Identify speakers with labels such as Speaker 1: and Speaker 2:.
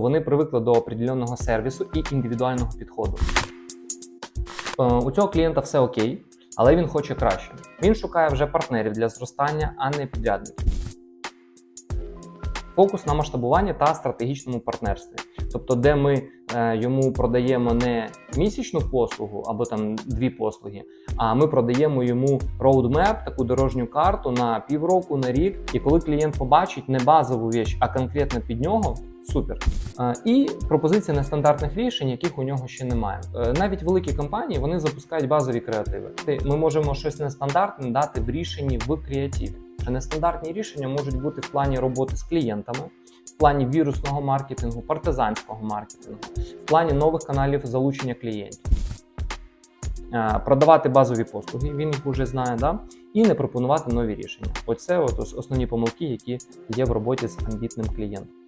Speaker 1: Вони привикли до определеного сервісу і індивідуального підходу. Е, У цього клієнта все окей, але він хоче краще. Він шукає вже партнерів для зростання, а не підрядників. Фокус на масштабуванні та стратегічному партнерстві. Тобто, де ми е, йому продаємо не місячну послугу або там дві послуги, а ми продаємо йому roadmap, таку дорожню карту на півроку, на рік. І коли клієнт побачить не базову віч, а конкретно під нього. Супер. І пропозиція нестандартних рішень, яких у нього ще немає. Е, Навіть великі компанії вони запускають базові креативи. Ми можемо щось нестандартне дати в рішенні в креативі. Що нестандартні рішення можуть бути в плані роботи з клієнтами, в плані вірусного маркетингу, партизанського маркетингу, в плані нових каналів залучення клієнтів. Е, Продавати базові послуги, він їх вже знає, да? і не пропонувати нові рішення. Оце от основні помилки, які є в роботі з амбітним клієнтом.